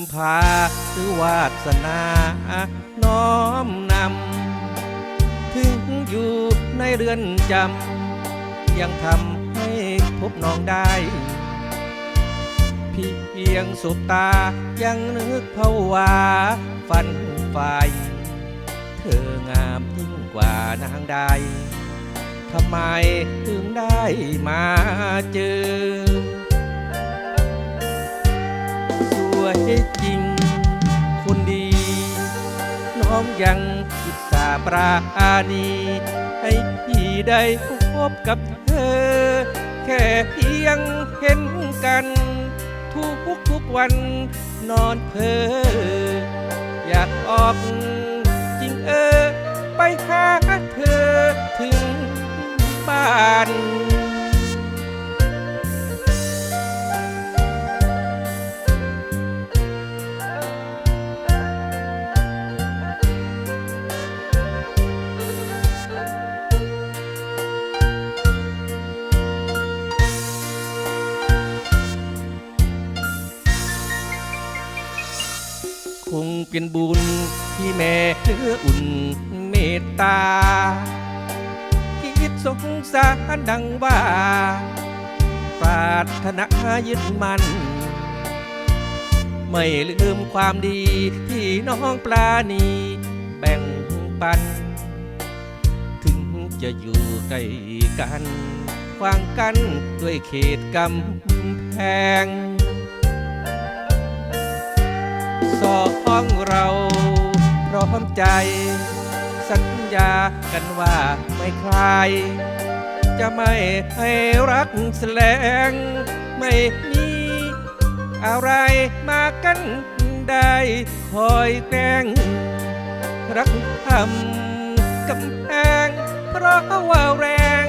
นำพาหรือวาสนาน้อมนำ ถึงอยู่ในเรือนจำ ยังทำให้พบน้องได้เพียงสุบตายังนึกภาวาฝันไฟ เธองามยิ่งกว่านางใดทำไมถึงได้มาเจอ องยังอุตส่าห์ปราณี ให้พี่ได้พบกับเธอ แค่เพียงเห็นกัน ทุกทุกๆวันนอนเพ้ออยากออกจริงเออ ไปหาเธอถึงบ้าน คงเป็นบุญที่แม่เลืออุ่นเมตตา คิดสงสารดังว่าปรารถนายึดมันไม่ลืมความดีที่น้องปลาณีแบ่งปัน ถึงจะอยู่ใกล้กันขวางกันด้วยเขตกำแพง องเราพร้อมใจ สัญญากันว่าไม่คลาย จะไม่ให้รักแสลง ไม่มีอะไรมากันได้คอยแกล้งรักทำกำแพงเพราะว่าแรง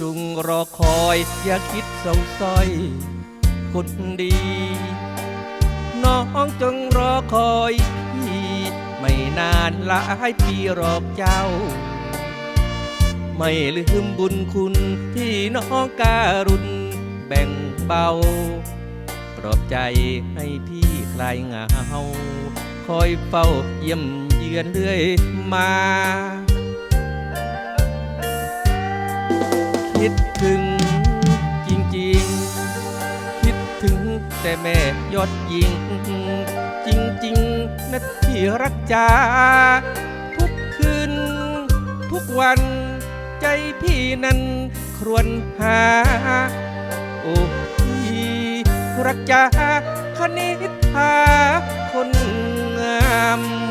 จุงรอคอยอย่าคิดเศร้าส้อยคนดี น้องจงรอคอยพี่ไม่นานหลายปีหรอกเจ้า ไม่ลืมบุญคุณที่น้องการุณแบ่งเบา ปลอบใจให้พี่คลายเหงา คอยเฝ้าเยี่ยมเยือนเรื่อยมา คิดถึงจริงๆ คิดถึงแต่แม่ยอดยิง จริงๆนะที่รักจาทุกคืน ทุกวันใจพี่นั้นครวญหา โอ้พี่รักจาคณิตาคนงาม